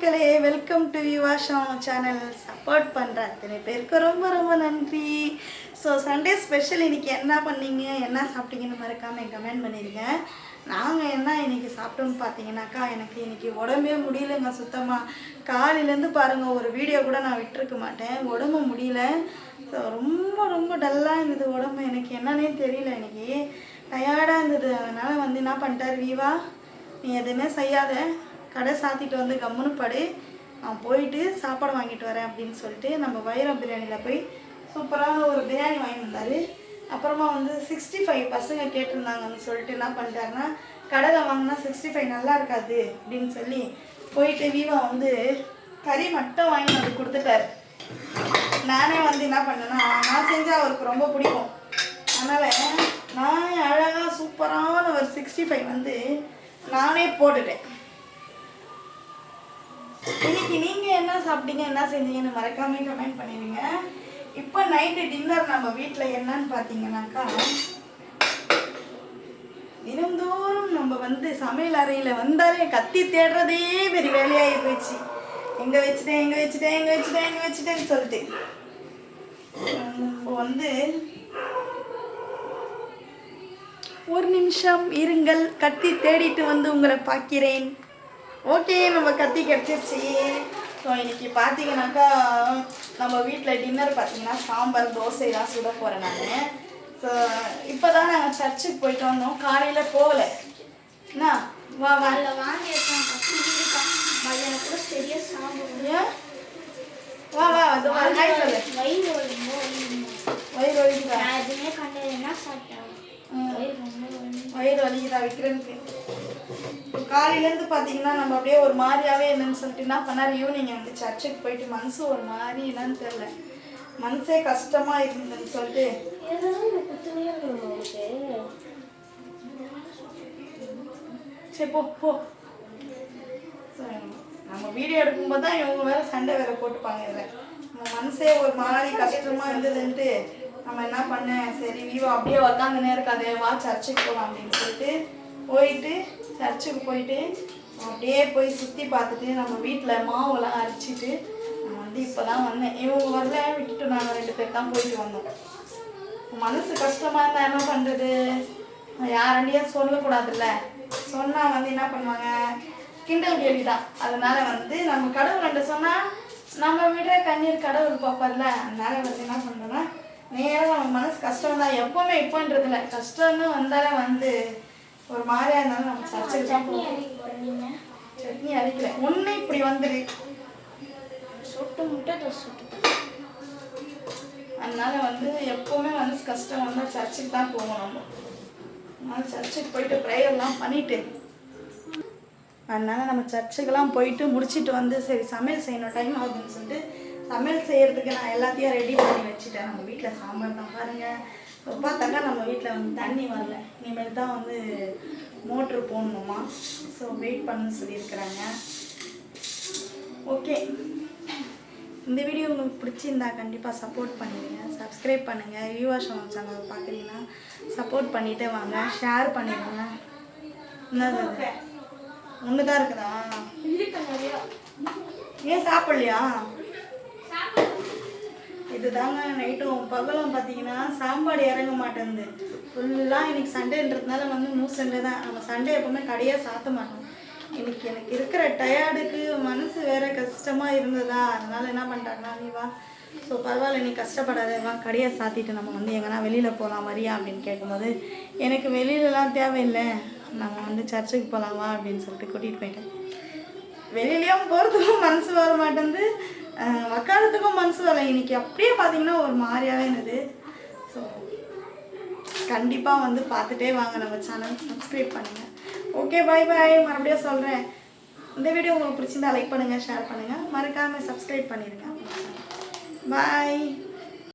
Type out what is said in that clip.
மக்களே welcome to யுவாஷம் channel support பண்ணுற அத்தனை பேருக்கு ரொம்ப ரொம்ப நன்றி. ஸோ சண்டே ஸ்பெஷல் இன்னைக்கு என்ன பண்ணீங்க என்ன சாப்பிட்டீங்கன்னு மறக்காமல் கமெண்ட் பண்ணிடுங்க நாங்கள் என்ன இன்னைக்கு சாப்பிட்டோம்னு பார்த்தீங்கன்னாக்கா எனக்கு இன்னைக்கு உடம்பே முடியலங்க சுத்தமாக காலையிலேருந்து பாருங்கள் ஒரு வீடியோ கூட நான் விட்டுருக்க மாட்டேன். உடம்பு முடியல. ஸோ ரொம்ப ரொம்ப டல்லாக இருந்தது உடம்பு. எனக்கு என்னன்னே தெரியல இன்னைக்கு. டயர்டாக இருந்தது. அதனால் வந்து என்ன பண்ணிட்டார் வீவா நீ எதுவுமே செய்யாத. கடை சாத்திட்டு வந்து கம்முன்னு படு. நான் போயிட்டு சாப்பாடு வாங்கிட்டு வரேன் அப்படின்னு சொல்லிட்டு நம்ம வைரம் பிரியாணியில் போய் சூப்பரான ஒரு பிரியாணி வாங்கி வந்தார். அப்புறமா வந்து சிக்ஸ்டி ஃபைவ் பசங்க கேட்டிருந்தாங்கன்னு சொல்லிட்டு என்ன பண்ணிட்டாருன்னா கடையில் வாங்கினா சிக்ஸ்டி ஃபைவ் நல்லா இருக்காது அப்படின்னு சொல்லி போயிட்டு வீவா வந்து கறி மட்டும் வாங்கி வந்து கொடுத்துட்டாரு. நானே வந்து என்ன பண்ணேன்னா நான் செஞ்சால் அவருக்கு ரொம்ப பிடிக்கும். அதனால் நான் அழகாக சூப்பரான ஒரு சிக்ஸ்டி ஃபைவ் வந்து நானே போட்டுட்டேன். இன்னைக்கு நீங்கள் என்ன சாப்பிட்டீங்க என்ன செஞ்சீங்கன்னு மறக்காம கமெண்ட் பண்ணிடுங்க. இப்போ நைட்டு டின்னர் நம்ம வீட்டில் என்னன்னு பார்த்தீங்கன்னாக்கா தினந்தோறும் நம்ம வந்து சமையல் அறையில் வந்தாலே கத்தி தேடுறதே பெரிய வேலையாகி போயிடுச்சு. எங்கே வச்சுட்டேன் எங்கே வச்சுட்டேன் எங்கே வச்சுட்டேன் எங்கே வச்சுட்டேன்னு சொல்லிட்டு. இப்போ வந்து ஒரு நிமிஷம் இருங்கள் கத்தி தேடிட்டு வந்து உங்களை பார்க்கிறேன். ஓகே நம்ம கத்தி கிடச்சிருச்சு ஸோ இன்னைக்கு பார்த்தீங்கன்னாக்கா நம்ம வீட்டில் டின்னர் பார்த்தீங்கன்னா சாம்பார் தோசை தான் சுட போகிறேன் நான். ஸோ இப்போ தான் நாங்கள் சர்ச்சுக்கு போயிட்டு வந்தோம். காலையில் போகல. என்ன? வா வாங்கி இருக்கான் மதியானம் கூட சரியாக சாப்பிடுவோம்? வா வா அது வயிறு வலிமோ வயிறு வலிக்குதா? எதுவுமே கண்டது என்ன சாப்பிட்டேன். வயிறு வலிக்குதா விற்கிறதுக்கு காலையிலேருந்து பார்த்தீங்கன்னா நம்ம அப்படியே ஒரு மாதிரியாகவே என்னன்னு சொல்லிட்டு என்ன பண்ணார்? ஈவினிங் வந்து சர்ச்சுக்கு போயிட்டு மனசு ஒரு மாதிரி என்னன்னு தெரில மனசே கஷ்டமா இருந்ததுன்னு சொல்லிட்டு. சரி போ போ. நம்ம வீடியோ எடுக்கும்போது தான் இவங்க வேற சண்டை வேற போட்டுப்பாங்க இதில். நம்ம மனசே ஒரு மாதிரி கஷ்டமா இருந்ததுன்ட்டு நம்ம என்ன பண்ணேன் சரி வீவோ அப்படியே உக்காந்துனே இருக்காதே வா சர்ச்சுக்கு போகலாம் அப்படின்னு சொல்லிட்டு போயிட்டு சர்ச்சுக்கு போயிட்டு அப்படியே போய் சுற்றி பார்த்துட்டு நம்ம வீட்டில் மாவுலாம் அரைச்சிட்டு நான் வந்து இப்போ தான் வந்தேன். இவங்க வரல விட்டுட்டு நாங்கள் ரெண்டு பேர் தான் போயிட்டு வந்தோம். மனசு கஷ்டமாக இருந்தால் என்ன பண்ணுறது யாரண்டியும் சொல்லக்கூடாதுல்ல. சொன்னால் வந்து என்ன பண்ணுவாங்க? கிண்டல் கேள்வி தான். அதனால வந்து நம்ம கடவுள் ரெண்டு சொன்னால் நம்ம விட கண்ணீர் கடவுள் பார்ப்பார்ல. அதனால வந்து என்ன பண்ணுறோன்னா நேரம் நம்ம மனசு கஷ்டம் தான் எப்போவுமே இப்போன்றதில்ல கஷ்டம்னு வந்தாலே வந்து ஒரு மாதிரியா இருந்தாலும் நம்ம சர்ச்சைக்கு தான் சட்னி சட்னி அரைக்கல. ஒன்று இப்படி வந்துரு சுட்டு முட்டை தோசை சுட்டு அதனால வந்து எப்போவுமே மனசு கஷ்டம் வந்தால் சர்ச்சுக்கு தான் போவோம் நம்ம. அதனால சர்ச்சுக்கு போயிட்டு ப்ரேயர்லாம் பண்ணிட்டு. அதனால நம்ம சர்ச்சுக்கெல்லாம் போயிட்டு முடிச்சுட்டு வந்து சரி சமையல் செய்யணும். டைம் ஆகுதுன்னு சொல்லிட்டு சமையல் செய்யறதுக்கு நான் எல்லாத்தையும் ரெடி பண்ணி வச்சுட்டேன். நம்ம வீட்டில் சாம்பார் தான் பாருங்கள் இப்போ பார்த்தாக்கா நம்ம வீட்டில் வந்து தண்ணி வரல. இனிமேல் தான் வந்து மோட்ரு போடணுமா? ஸோ வெயிட் பண்ண சொல்லியிருக்கிறாங்க. ஓகே இந்த வீடியோ உங்களுக்கு பிடிச்சிருந்தா கண்டிப்பாக சப்போர்ட் பண்ணுங்க. சப்ஸ்கிரைப் பண்ணுங்கள் யூஆஷம் சேனல் பார்க்குறீங்கன்னா சப்போர்ட் பண்ணிட்டே வாங்க. ஷேர் பண்ணிடுங்க. என்னது? ஒன்று தான் இருக்குதா? ஏன் சாப்பிட்லையா? இதுதாங்க நைட்டும் பகலும் பார்த்தீங்கன்னா சாம்பாடு இறங்க மாட்டேங்குது. ஃபுல்லாக இன்னைக்கு சண்டேன்றதுனால வந்து மூ சண்டே தான் நம்ம சண்டே எப்பவுமே கடையாக சாத்த மாட்டோம். இன்னைக்கு எனக்கு இருக்கிற டயர்டுக்கு மனசு வேற கஷ்டமாக இருந்ததா? அதனால என்ன பண்ணிட்டாங்கன்னா நீ வா. ஸோ பரவாயில்ல நீ கஷ்டப்படாத. வா கடையை சாத்திட்டு நம்ம வந்து எங்கன்னா வெளியில் போகலாம் வரியா அப்படின்னு கேட்கும்போது எனக்கு வெளியிலலாம் தேவையில்லை. நம்ம வந்து சர்ச்சுக்கு போகலாமா அப்படின்னு சொல்லிட்டு கூட்டிகிட்டு போயிட்டேன். வெளியிலையும் போகிறதுக்கும் மனசு வர மாட்டேங்குது. உக்காரத்துக்கும் மனசு வரல இன்னைக்கு அப்படியே பார்த்தீங்கன்னா ஒரு மாதிரியாகவே இருந்தது. ஸோ கண்டிப்பாக வந்து பார்த்துட்டே வாங்க நம்ம சேனல் சப்ஸ்கிரைப் பண்ணுங்கள் ஓகே பாய் பாய் மறுபடியும் சொல்கிறேன் இந்த வீடியோ உங்களுக்கு பிடிச்சிருந்தா லைக் பண்ணுங்கள் ஷேர் பண்ணுங்கள் மறக்காமல் சப்ஸ்கிரைப் பண்ணிடுங்க பாய்